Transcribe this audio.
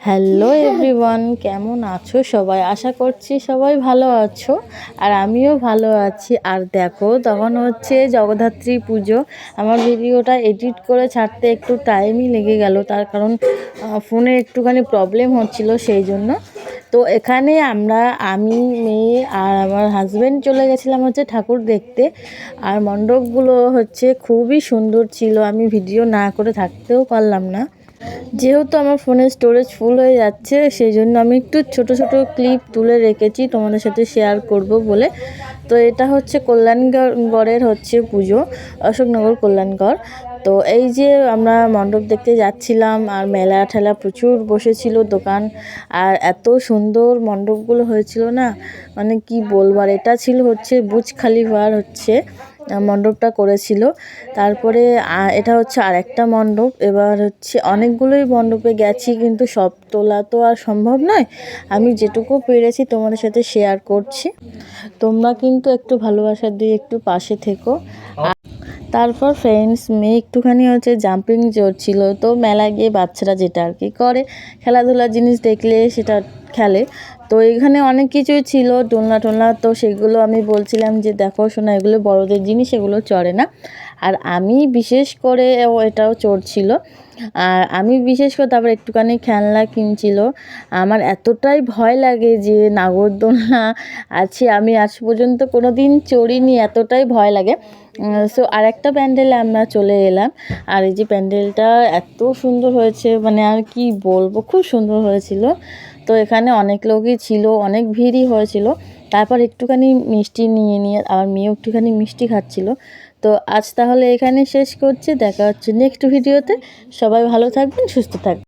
Hello everyone কেমন আছো সবাই? আশা করছি সবাই ভালো আছো, আর আমিও ভালো আছি। আর দেখো, তখন হচ্ছে জগদ্ধাত্রী পুজো। আমার ভিডিওটা এডিট করে ছাড়তে একটু টাইমই লেগে গেল। তার কারণ ফোনে একটুখানি প্রবলেম হচ্ছিল, সেই জন্য। তো এখানে আমরা, আমি, মেয়ে, আর আমার হাজব্যান্ড চলে গেছিলাম হচ্ছে ঠাকুর দেখতে। আর মণ্ডপগুলো হচ্ছে খুবই সুন্দর ছিল। আমি ভিডিও না করে থাকতেও পারলাম না। যেহেতু আমার ফোনের স্টোরেজ ফুল হয়ে যাচ্ছে, সেই জন্য আমি একটু ছোট ছোট ক্লিপ তুলে রেখেছি, তোমাদের সাথে শেয়ার করব বলে। তো এটা হচ্ছে কল্যাণগড়ের হচ্ছে পুজো, অশোকনগর কল্যাণগড়। তো এই যে আমরা মণ্ডপ দেখতে যাচ্ছিলাম, আর মেলা ঠেলা প্রচুর বসেছিল দোকান, আর এত সুন্দর মণ্ডপগুলো হয়েছিল না মানে কি বলবার এটা ছিল হচ্ছে বুজ খালিফার হচ্ছে। মণ্ডপটা করেছিল। তারপরে এটা হচ্ছে আরেকটা মণ্ডপ। এবার হচ্ছে অনেকগুলোই মণ্ডপে গেছি কিন্তু সব তোলা তো আর সম্ভব নয়। আমি যেটুকু পেরেছি তোমাদের সাথে শেয়ার করছি। তোমরা কিন্তু একটু ভালোবাসা দিয়ে একটু পাশে থেকো। তারপর ফ্রেন্ডস মেয়ে একটুখানি হচ্ছে জাম্পিং জোর ছিল। তো মেলায় গিয়ে বাচ্চারা যেটা আর কি করে, খেলাধুলার জিনিস দেখলে সেটা খেলে। তো এখানে অনেক কিছুই ছিল দোলনা টোলনা। তো সেগুলো আমি বলছিলাম যে, দেখো শোনা এগুলো বড়দের জিনিস, এগুলো চড়ে না। আর আমি বিশেষ করে এটাও চড়ছিল আর আমি বিশেষ করে তারপর একটুখানি খেলনা কিনছিল। আমার এতটাই ভয় লাগে যে নাগরদোলনা আছে, আমি আজ পর্যন্ত কোনো দিন চড়িনি, এতটাই ভয় লাগে। সো আর একটা প্যান্ডেলে আমরা চলে এলাম। আর এই যে প্যান্ডেলটা এত সুন্দর হয়েছে মানে আর কি বলব, খুব সুন্দর হয়েছিল। তো এখানে অনেক লোকই ছিল, অনেক ভিড়ই হয়েছিল। তারপর একটুখানি মিষ্টি নিয়ে নিয়ে আমার মেয়েও একটুখানি মিষ্টি খাচ্ছিল। তো আজ তাহলে এখানে শেষ করছি, দেখা হচ্ছে নেক্সট ভিডিওতে সবাই ভালো থাকবেন, সুস্থ থাকবেন।